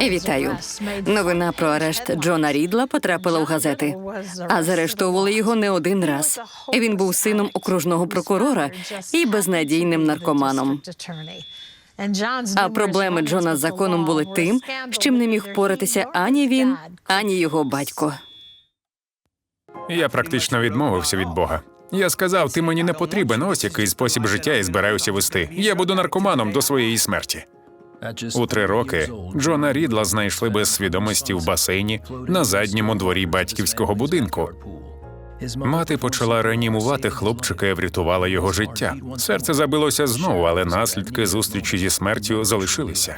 Вітаю. Новина про арешт Джона Рідла потрапила у газети. А заарештовували його не один раз. Він був сином окружного прокурора і безнадійним наркоманом. А проблеми Джона з законом були тим, з чим не міг впоратися ані він, ані його батько. Я практично відмовився від Бога. Я сказав, ти мені не потрібен, ось який спосіб життя і збираюся вести. Я буду наркоманом до своєї смерті. У три роки Джона Рідла знайшли без свідомості в басейні на задньому дворі батьківського будинку. Мати почала реанімувати хлопчика і врятувала його життя. Серце забилося знову, але наслідки зустрічі зі смертю залишилися.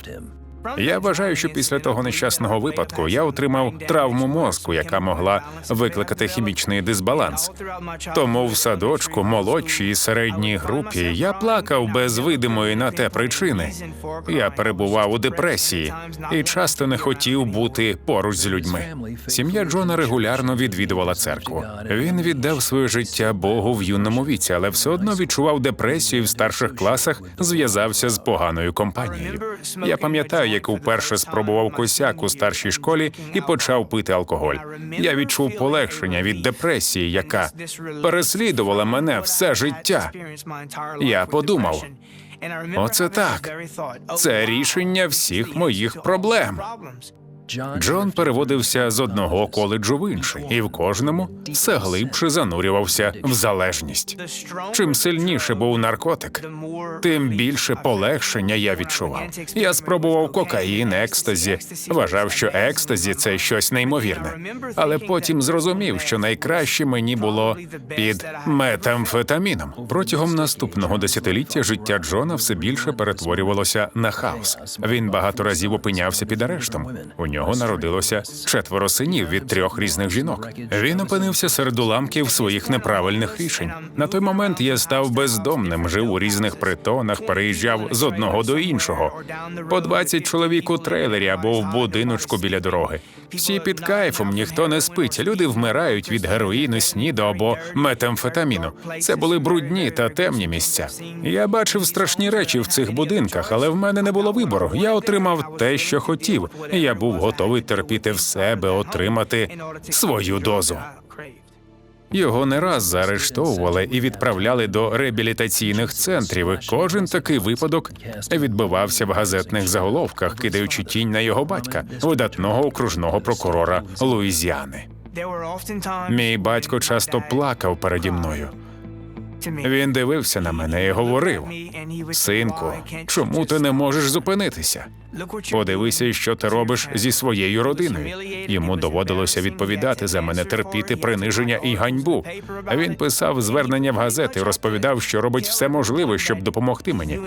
Я вважаю, що після того нещасного випадку я отримав травму мозку, яка могла викликати хімічний дисбаланс. Тому в садочку, молодшій і середній групі я плакав без видимої на те причини. Я перебував у депресії і часто не хотів бути поруч з людьми. Сім'я Джона регулярно відвідувала церкву. Він віддав своє життя Богу в юному віці, але все одно відчував депресію в старших класах, зв'язався з поганою компанією. Я пам'ятаю, як вперше спробував косяк у старшій школі і почав пити алкоголь. Я відчув полегшення від депресії, яка переслідувала мене все життя. Я подумав, оце так. Це рішення всіх моїх проблем. Джон переводився з одного коледжу в інший, і в кожному все глибше занурювався в залежність. Чим сильніше був наркотик, тим більше полегшення я відчував. Я спробував кокаїн, екстазі, вважав, що екстазі це щось неймовірне. Але потім зрозумів, що найкраще мені було під метамфетаміном. Протягом наступного десятиліття життя Джона все більше перетворювалося на хаос. Він багато разів опинявся під арештом. У нього народилося четверо синів від трьох різних жінок. Він опинився серед уламків своїх неправильних рішень. На той момент я став бездомним, жив у різних притонах, переїжджав з одного до іншого. По 20 чоловік у трейлері або в будиночку біля дороги. Всі під кайфом, ніхто не спить. Люди вмирають від героїну, сніду або метамфетаміну. Це були брудні та темні місця. Я бачив страшні речі в цих будинках, але в мене не було вибору. Я отримав те, що хотів. Я був готовий терпіти все, аби отримати свою дозу. Його не раз заарештовували і відправляли до реабілітаційних центрів. І Кожен такий випадок відбивався в газетних заголовках, кидаючи тінь на його батька, видатного окружного прокурора Луїзіани. Мій батько часто плакав переді мною. Він дивився на мене і говорив: Синку, чому ти не можеш зупинитися? Подивися, що ти робиш зі своєю родиною. Йому доводилося відповідати за мене, терпіти приниження і ганьбу. Він писав звернення в газети, розповідав, що робить все можливе, щоб допомогти мені.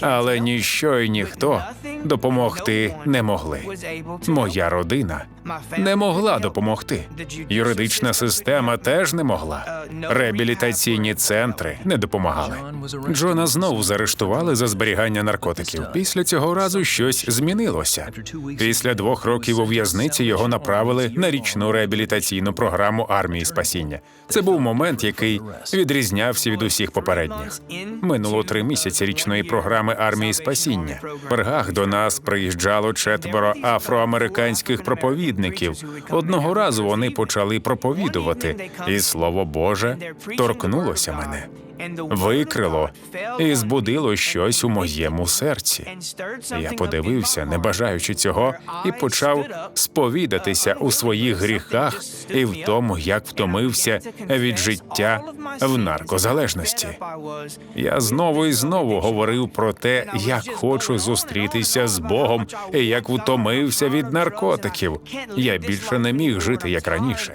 Але ніщо і ніхто допомогти не могли. Моя родина не могла допомогти. Юридична система теж не могла. Реабілітаційні центри не допомагали. Джона знову заарештували за зберігання наркотиків. Після цього разу щось змінилося. Після двох років у в'язниці його направили на річну реабілітаційну програму армії спасіння. Це був момент, який відрізнявся від усіх попередніх. Минуло три місяці річної програми армії спасіння. В Пергах до нас приїжджало четверо афроамериканських проповідників. Одного разу вони почали проповідувати, і слово Боже торкнулося мене. Викрило і збудило щось у моєму серці. Я подивився, не бажаючи цього, і почав сповідатися у своїх гріхах і в тому, як втомився від життя в наркозалежності. Я знову і знову говорив про те, як хочу зустрітися з Богом і як втомився від наркотиків. Я більше не міг жити як раніше.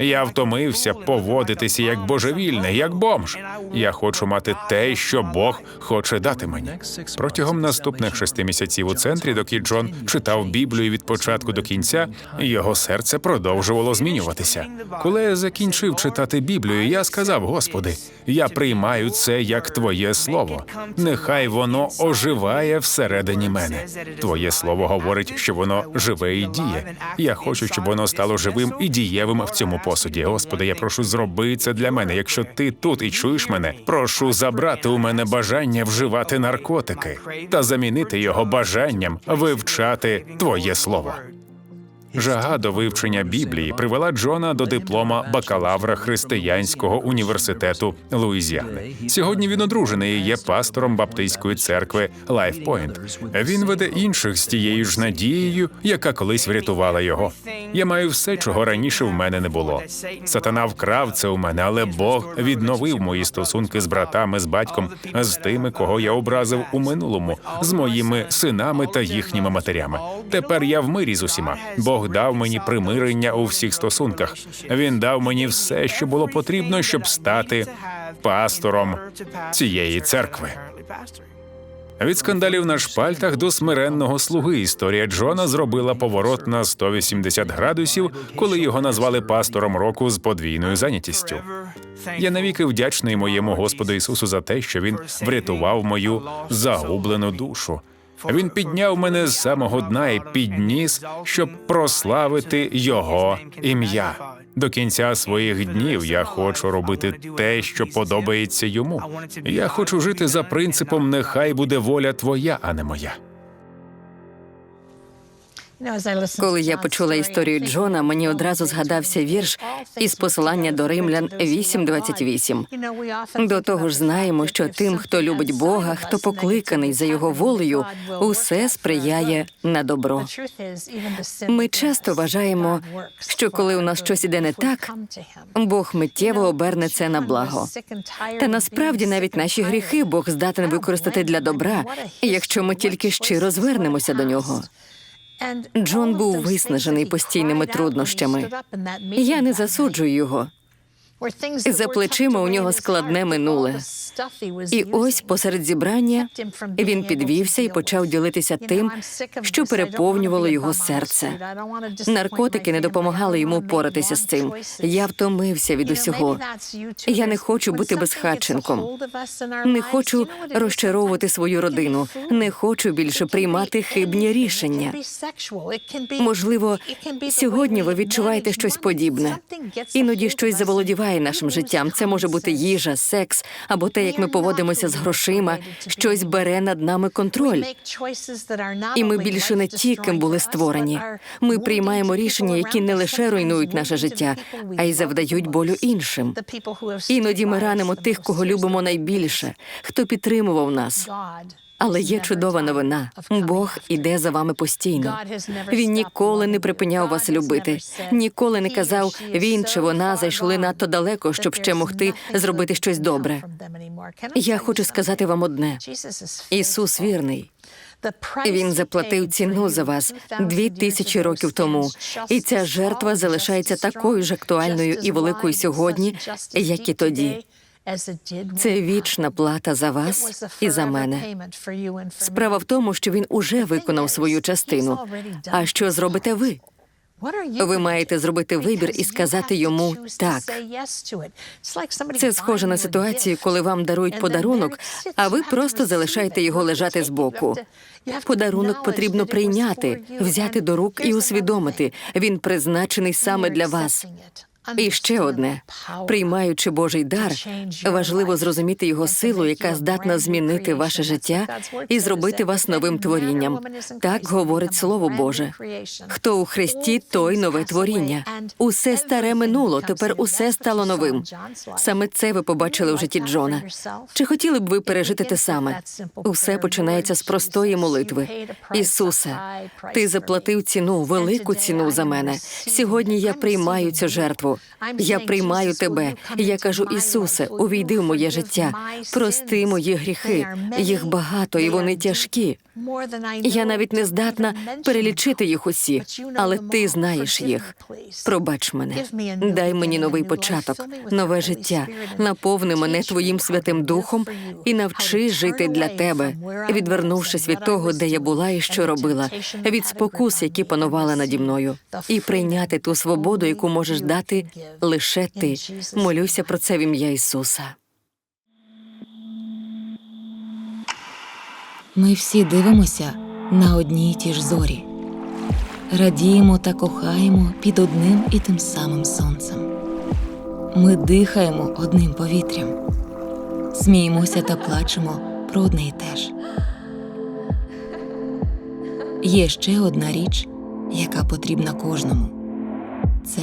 Я втомився поводитися як божевільний, як бомж. Я хочу мати те, що Бог хоче дати мені. Протягом наступних шести місяців у центрі, доки Джон читав Біблію від початку до кінця, його серце продовжувало змінюватися. Коли я закінчив читати Біблію, я сказав: Господи, я приймаю це як Твоє слово. Нехай воно оживає всередині мене. Твоє слово говорить, що воно живе і діє. Я хочу, щоб воно стало живим і дієвим в цьому посуді. Господи, я прошу, зроби це для мене. Якщо ти тут і чуєш мене, прошу забрати у мене бажання вживати наркотики та замінити його бажанням вивчати Твоє слово. Жага до вивчення Біблії привела Джона до диплома бакалавра християнського університету Луїзіани. Сьогодні він одружений і є пастором баптистської церкви Лайфпойнт. Він веде інших з тією ж надією, яка колись врятувала його. Я маю все, чого раніше в мене не було. Сатана вкрав це у мене, але Бог відновив мої стосунки з братами, з батьком, з тими, кого я образив у минулому, з моїми синами та їхніми матерями. Тепер я в мирі з усіма. Бог дав мені примирення у всіх стосунках. Він дав мені все, що було потрібно, щоб стати пастором цієї церкви. Від скандалів на шпальтах до смиренного слуги історія Джона зробила поворот на 180 градусів, коли його назвали пастором року з подвійною зайнятістю. Я навіки вдячний моєму Господу Ісусу за те, що він врятував мою загублену душу. Він підняв мене з самого дна і підніс, щоб прославити його ім'я. До кінця своїх днів я хочу робити те, що подобається йому. Я хочу жити за принципом нехай буде воля твоя, а не моя. Коли я почула історію Джона, мені одразу згадався вірш із посилання до римлян 8.28. До того ж, знаємо, що тим, хто любить Бога, хто покликаний за його волею, усе сприяє на добро. Ми часто вважаємо, що коли у нас щось іде не так, Бог миттєво оберне це на благо. Та насправді навіть наші гріхи Бог здатен використати для добра, якщо ми тільки щиро звернемося до нього. Джон був виснажений постійними труднощами. Я не засуджую його. За плечима у нього складне минуле. І ось посеред зібрання він підвівся і почав ділитися тим, що переповнювало його серце. Наркотики не допомагали йому поратися з цим. Я втомився від усього. Я не хочу бути безхатченком. Не хочу розчаровувати свою родину. Не хочу більше приймати хибні рішення. Можливо, сьогодні ви відчуваєте щось подібне. Іноді щось заволодіває нашим життям. Це може бути їжа, секс або те, як ми поводимося з грошима. Щось бере над нами контроль. І ми більше не ті, ким були створені. Ми приймаємо рішення, які не лише руйнують наше життя, а й завдають болю іншим. Іноді ми ранимо тих, кого любимо найбільше, хто підтримував нас. Але є чудова новина. Бог іде за вами постійно. Він ніколи не припиняв вас любити, ніколи не казав, він чи вона зайшли надто далеко, щоб ще могти зробити щось добре. Я хочу сказати вам одне: Ісус вірний. Він заплатив ціну за вас дві тисячі років тому, і ця жертва залишається такою ж актуальною і великою сьогодні, як і тоді. Це вічна плата за вас і за мене. Справа в тому, що він уже виконав свою частину. А що зробите ви? Ви маєте зробити вибір і сказати йому так. Це схоже на ситуацію, коли вам дарують подарунок, а ви просто залишаєте його лежати збоку. Подарунок потрібно прийняти, взяти до рук і усвідомити. Він призначений саме для вас. І ще одне, приймаючи Божий дар, важливо зрозуміти його силу, яка здатна змінити ваше життя і зробити вас новим творінням. Так говорить Слово Боже. Хто у Христі, той нове творіння. Усе старе минуло, тепер усе стало новим. Саме це ви побачили в житті Джона. Чи хотіли б ви пережити те саме? Усе починається з простої молитви. Ісусе, ти заплатив ціну, велику ціну за мене. Сьогодні я приймаю цю жертву. Я приймаю тебе. Я кажу, Ісусе, увійди в моє життя. Прости мої гріхи. Їх багато і вони тяжкі. Я навіть не здатна перелічити їх усі, але ти знаєш їх. Пробач мене, дай мені новий початок, нове життя, наповни мене твоїм святим духом і навчи жити для тебе, відвернувшись від того, де я була і що робила, від спокус, які панували наді мною, і прийняти ту свободу, яку можеш дати лише ти. Молюся про це в ім'я Ісуса. Ми всі дивимося на одні й ті ж зорі. радіємо та кохаємо під одним і тим самим сонцем. Ми дихаємо одним повітрям, сміємося та плачемо про одне й те ж. Є ще одна річ, яка потрібна кожному це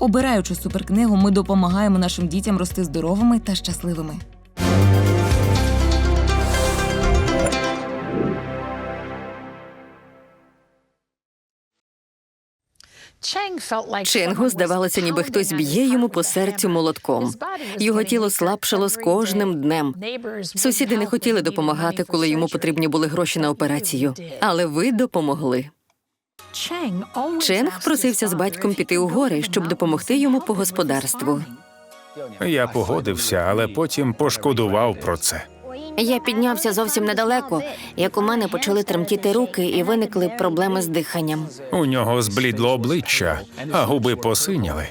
Обираючи суперкнигу, ми допомагаємо нашим дітям рости здоровими та щасливими. Ченгу здавалося, ніби хтось б'є йому по серцю молотком. Його тіло слабшало з кожним днем. Сусіди не хотіли допомагати, коли йому потрібні були гроші на операцію. Але ви допомогли. Ченг просився з батьком піти у гори, щоб допомогти йому по господарству. Я погодився, але потім пошкодував про це. Я піднявся зовсім недалеко, як у мене почали тремтіти руки і виникли проблеми з диханням. У нього зблідло обличчя, а губи посиніли.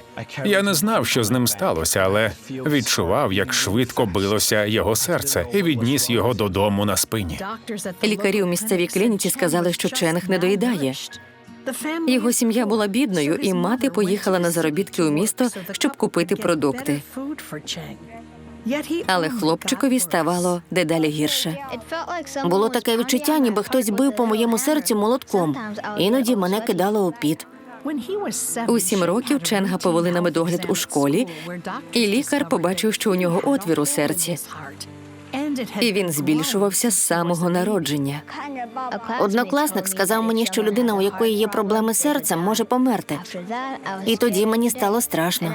Я не знав, що з ним сталося, але відчував, як швидко билося його серце, і відніс його додому на спині. Лікарі у місцевій клініці сказали, що Ченг не доїдає. Його сім'я була бідною, і мати поїхала на заробітки у місто, щоб купити продукти. Але хлопчикові ставало дедалі гірше. Було таке відчуття, ніби хтось бив по моєму серцю молотком. Іноді мене кидало у піт. У сім років Ченга повели на медогляд у школі, і лікар побачив, що у нього отвір у серці, і він збільшувався з самого народження. Однокласник сказав мені, що людина, у якої є проблеми з серцем, може померти. І тоді мені стало страшно.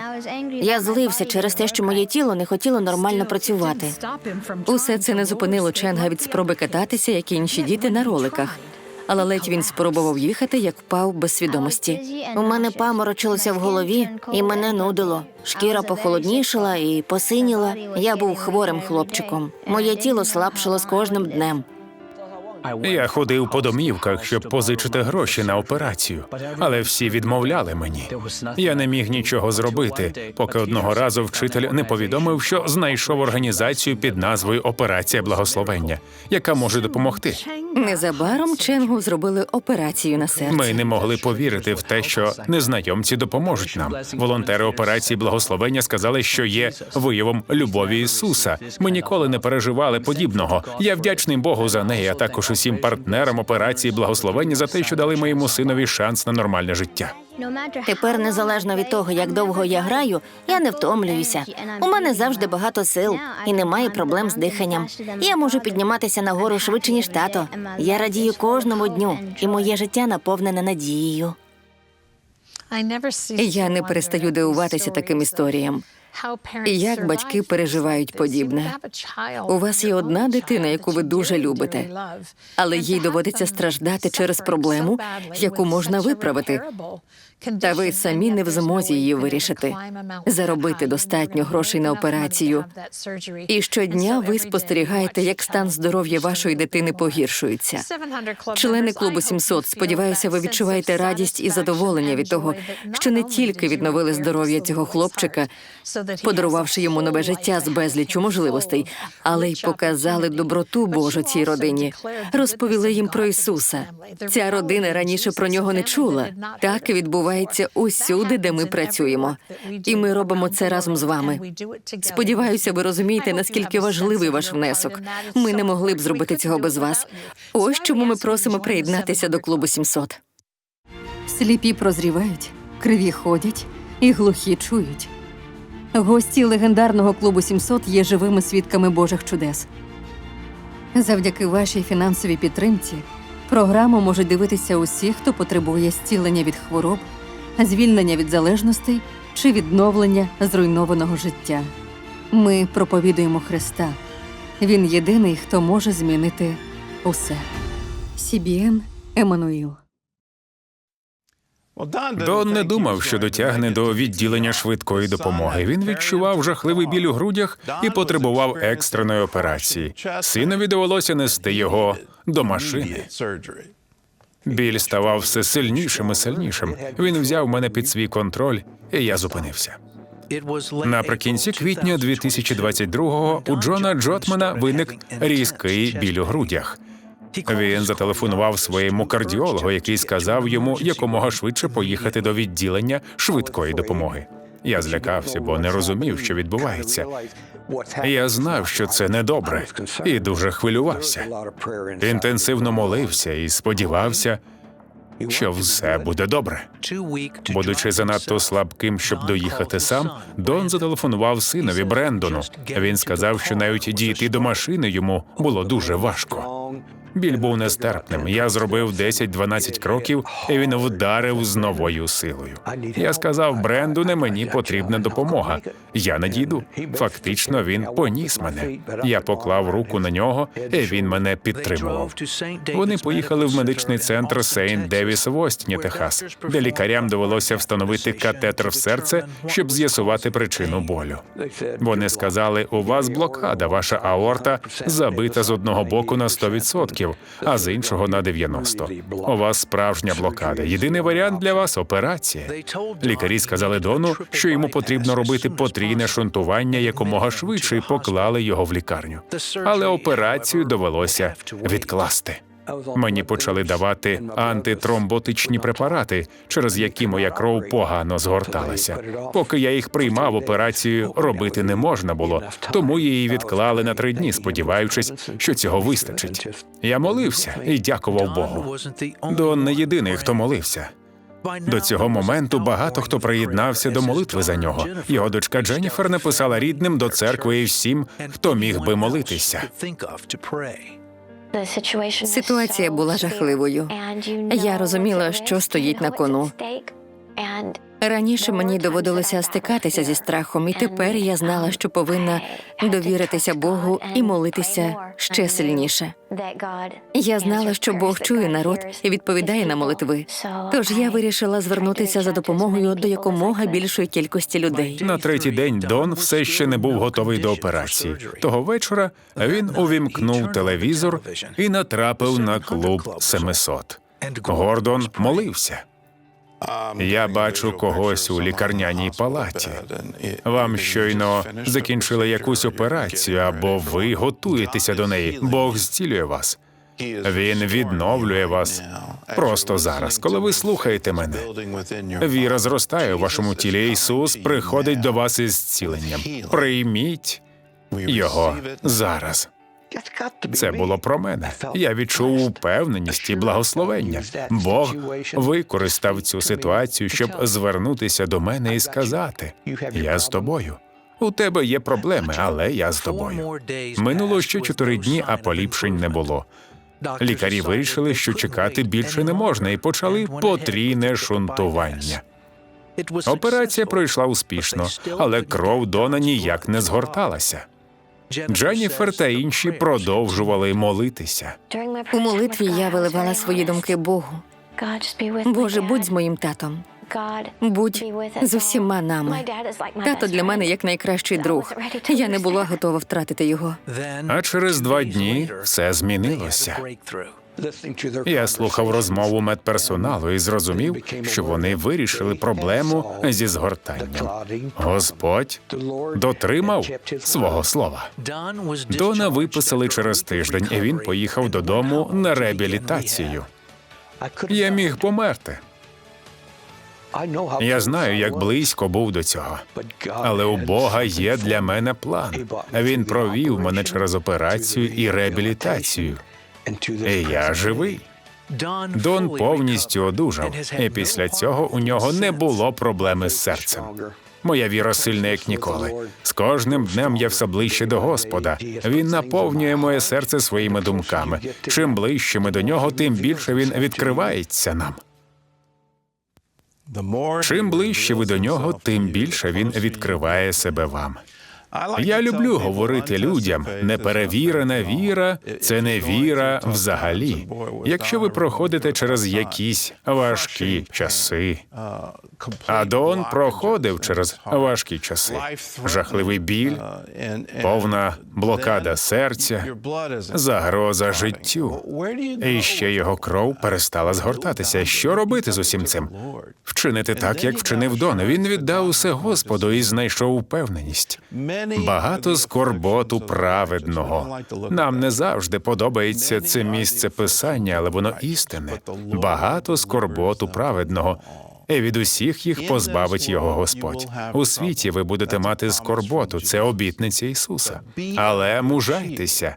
Я злився через те, що моє тіло не хотіло нормально працювати. Усе це не зупинило Ченга від спроби кататися, як і інші діти на роликах. Але ледь він спробував їхати, як впав без свідомості. У мене паморочилося в голові, і мене нудило. Шкіра похолоднішала і посиніла. Я був хворим хлопчиком. Моє тіло слабшило з кожним днем. Я ходив по домівках, щоб позичити гроші на операцію, але всі відмовляли мені. Я не міг нічого зробити, поки одного разу вчитель не повідомив, що знайшов організацію під назвою Операція благословення, яка може допомогти. Незабаром Ченгу зробили операцію на серці. Ми не могли повірити в те, що незнайомці допоможуть нам. Волонтери операції благословення сказали, що є виявом любові Ісуса. Ми ніколи не переживали подібного. Я вдячний Богу за неї, а також усім партнерам операції благословення за те, що дали моєму синові шанс на нормальне життя. Тепер, незалежно від того, як довго я граю, я не втомлююся. У мене завжди багато сил і немає проблем з диханням. Я можу підніматися на гору швидше, ніж тато. Я радію кожному дню, і моє життя наповнене надією. Я не перестаю дивуватися таким історіям. І як батьки переживають подібне. У вас є одна дитина, яку ви дуже любите, але їй доводиться страждати через проблему, яку можна виправити. Та ви самі не в змозі її вирішити, заробити достатньо грошей на операцію. І щодня ви спостерігаєте, як стан здоров'я вашої дитини погіршується. Члени клубу 700, сподіваюся, ви відчуваєте радість і задоволення від того, що не тільки відновили здоров'я цього хлопчика, подарувавши йому нове життя з безлічу можливостей, але й показали доброту Божу цій родині, розповіли їм про Ісуса. Ця родина раніше про нього не чула. Так відбувається. Відбувається усюди, де ми працюємо, і ми робимо це разом з вами. Сподіваюся, ви розумієте, наскільки важливий ваш внесок. Ми не могли б зробити цього без вас. Ось чому ми просимо приєднатися до клубу 700. Сліпі прозрівають, криві ходять і глухі чують. Гості легендарного клубу 700 є живими свідками Божих чудес. Завдяки вашій фінансовій підтримці програму можуть дивитися усі, хто потребує зцілення від хвороб, звільнення від залежностей чи відновлення зруйнованого життя. Ми проповідуємо Христа. Він єдиний, хто може змінити усе. Сібіен Еммануїл. Дон не думав, що дотягне до відділення швидкої допомоги. Він відчував жахливий біль у грудях і потребував екстреної операції. Синові довелося нести його до машини. Біль ставав все сильнішим і сильнішим. Він взяв мене під свій контроль, і я зупинився. Наприкінці квітня 2022-го у Джона Джотмана виник різкий біль у грудях. Він зателефонував своєму кардіологу, який сказав йому якомога швидше поїхати до відділення швидкої допомоги. Я злякався, бо не розумів, що відбувається. Я знав, що це недобре, і дуже хвилювався. Інтенсивно молився і сподівався, що все буде добре. Будучи занадто слабким, щоб доїхати сам, Дон зателефонував синові Брендону. Він сказав, що навіть дійти до машини йому було дуже важко. Біль був нестерпним. Я зробив 10-12 кроків, і він вдарив з новою силою. Я сказав Брендоне, мені потрібна допомога. Я не дійду. Фактично, він поніс мене. Я поклав руку на нього, і він мене підтримував. Вони поїхали в медичний центр Сейнт Девіс в Остіні, Техас, де лікарям довелося встановити катетер в серце, щоб з'ясувати причину болю. Вони сказали: у вас блокада, ваша аорта забита з одного боку на 100%, а з іншого на 90%. У вас справжня блокада. Єдиний варіант для вас операція. Лікарі сказали Дону, що йому потрібно робити потрійне шунтування якомога швидше, і поклали його в лікарню. Але операцію довелося відкласти. Мені почали давати антитромботичні препарати, через які моя кров погано згорталася. Поки я їх приймав, операцію робити не можна було, тому її відклали на три дні, сподіваючись, що цього вистачить. Я молився і дякував Богу. Дон не єдиний, хто молився. До цього моменту багато хто приєднався до молитви за нього. Його дочка Дженніфер написала рідним до церкви і всім, хто міг би молитися. Ситуація була жахливою. Я розуміла, що стоїть на кону. Раніше мені доводилося стикатися зі страхом, і тепер я знала, що повинна довіритися Богу і молитися ще сильніше. Я знала, що Бог чує народ і відповідає на молитви. Тож я вирішила звернутися за допомогою до якомога більшої кількості людей. На третій день Дон все ще не був готовий до операції. Того вечора він увімкнув телевізор і натрапив на клуб 700. Гордон молився. Я бачу когось у лікарняній палаті. Вам щойно закінчили якусь операцію, або ви готуєтеся до неї. Бог зцілює вас. Він відновлює вас просто зараз, коли ви слухаєте мене. Віра зростає у вашому тілі. Ісус приходить до вас із зціленням. Прийміть його зараз. Це було про мене. Я відчув упевненість і благословення. Бог використав цю ситуацію, щоб звернутися до мене і сказати: Я з тобою. У тебе є проблеми, але я з тобою. Минуло ще чотири дні, а поліпшень не було. Лікарі вирішили, що чекати більше не можна, і почали потрійне шунтування. Операція пройшла успішно, але кров Дона ніяк не згорталася. Дженніфер та інші продовжували молитися. У молитві я виливала свої думки Богу. Боже, будь з моїм татом. Будь з усіма нами. Тато для мене як найкращий друг. Я не була готова втратити його. А через два дні все змінилося. Я слухав розмову медперсоналу і зрозумів, що вони вирішили проблему зі згортанням. Господь дотримав свого слова. Дона виписали через тиждень, і він поїхав додому на реабілітацію. Я міг померти. Я знаю, як близько був до цього. Але у Бога є для мене план. Він провів мене через операцію і реабілітацію. І я живий. Дон повністю одужав, і після цього у нього не було проблеми з серцем. Моя віра сильна, як ніколи. З кожним днем я все ближче до Господа. Він наповнює моє серце своїми думками. Чим ближче ми до нього, тим більше він відкривається нам. Чим ближче ви до нього, тим більше він відкриває себе вам. Я люблю говорити людям, неперевірена віра це не віра взагалі. Якщо ви проходите через якісь важкі часи, Адон проходив через важкі часи, жахливий біль, повна блокада серця, загроза життю. І ще його кров перестала згортатися. Що робити з усім цим? Вчинити так, як вчинив Дон. Він віддав усе Господу і знайшов впевненість. Багато скорботу праведного. Нам не завжди подобається це місце писання, але воно істинне. Багато скорботу праведного. І від усіх їх позбавить його Господь. У світі ви будете мати скорботу. Це обітниця Ісуса. Але мужайтеся,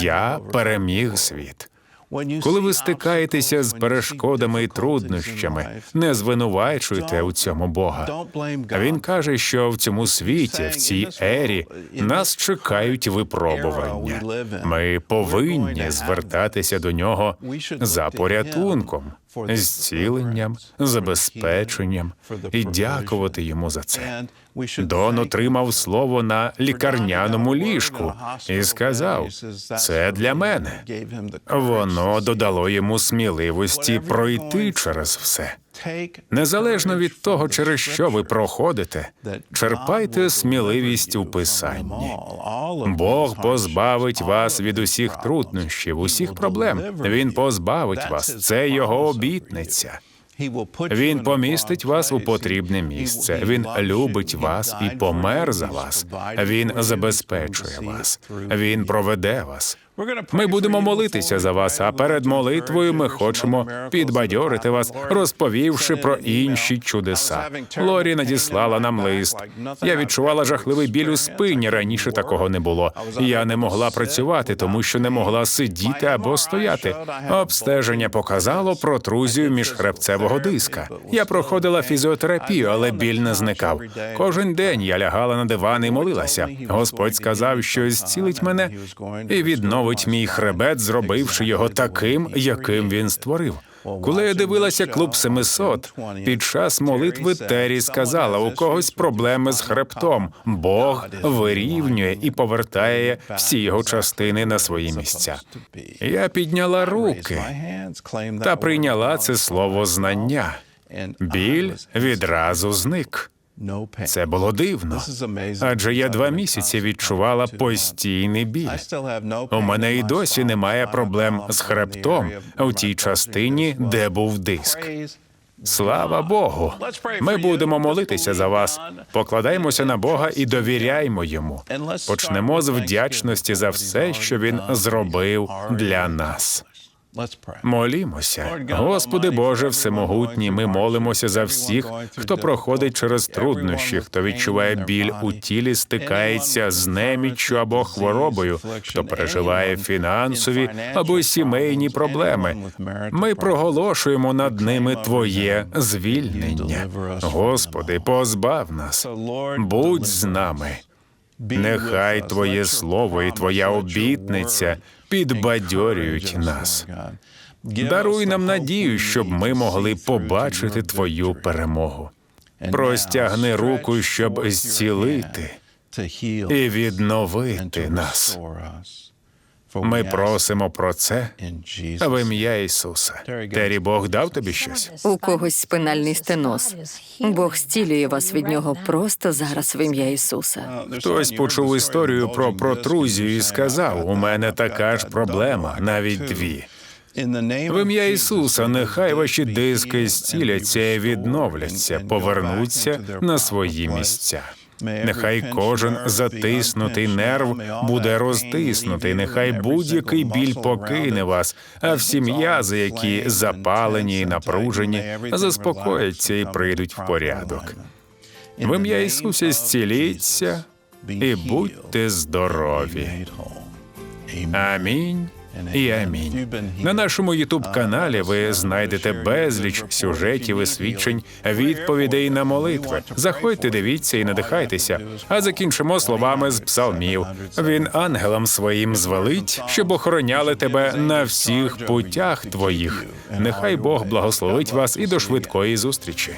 я переміг світ. Коли ви стикаєтеся з перешкодами і труднощами, не звинувачуйте у цьому Бога. Він каже, що в цьому світі, в цій ері, нас чекають випробування. Ми повинні звертатися до нього за порятунком, зціленням, забезпеченням і дякувати йому за це. Дон отримав слово на лікарняному ліжку і сказав: це для мене. Воно додало йому сміливості пройти через все. Незалежно від того, через що ви проходите, черпайте сміливість у писанні. Бог позбавить вас від усіх труднощів, усіх проблем. Він позбавить вас. Це його обітниця. Він помістить вас у потрібне місце. Він любить вас і помер за вас. Він забезпечує вас. Він проведе вас. Ми будемо молитися за вас, а перед молитвою ми хочемо підбадьорити вас, розповівши про інші чудеса. Лорі надіслала нам лист. Я відчувала жахливий біль у спині. Раніше такого не було. Я не могла працювати, тому що не могла сидіти або стояти. Обстеження показало протрузію міжхребцевого диска. Я проходила фізіотерапію, але біль не зникав. Кожен день я лягала на диван і молилася. Господь сказав, що зцілить мене і відновить мій хребет, зробивши його таким, яким він створив. Коли я дивилася клуб 700, під час молитви Террі сказала, у когось проблеми з хребтом. Бог вирівнює і повертає всі його частини на свої місця. Я підняла руки та прийняла це слово знання. Біль відразу зник. Це було дивно. Адже я два місяці відчувала постійний біль. У мене і досі немає проблем з хребтом у тій частині, де був диск. Слава Богу! Ми будемо молитися за вас. Покладаємося на Бога і довіряймо йому. Почнемо з вдячності за все, що він зробив для нас. Молімося, Господи Боже, всемогутній. Ми молимося за всіх, хто проходить через труднощі, хто відчуває біль у тілі, стикається з неміччю або хворобою, хто переживає фінансові або сімейні проблеми. Ми проголошуємо над ними Твоє звільнення. Господи, позбав нас, будь з нами. Нехай Твоє слово і Твоя обітниця підбадьорюють нас. Даруй нам надію, щоб ми могли побачити Твою перемогу. Простягни руку, щоб зцілити і відновити нас. Ми просимо про це в ім'я Ісуса. Тері, Бог дав тобі щось? У когось спинальний стеноз. Бог зцілює вас від нього просто зараз в ім'я Ісуса. Хтось почув історію про протрузію і сказав: у мене така ж проблема, навіть дві. В ім'я Ісуса, нехай ваші диски зціляться і відновляться, повернуться на свої місця. Нехай кожен затиснутий нерв буде розтиснутий. Нехай будь-який біль покине вас, а всі м'язи, які запалені і напружені, заспокояться і прийдуть в порядок. В ім'я Ісуса зціліться і будьте здорові. Амінь. І амінь. На нашому ютуб каналі ви знайдете безліч сюжетів і свідчень, відповідей на молитви. Заходьте, дивіться і надихайтеся. А закінчимо словами з псалмів. Він ангелам своїм звелить, щоб охороняли тебе на всіх путях твоїх. Нехай Бог благословить вас і до швидкої зустрічі.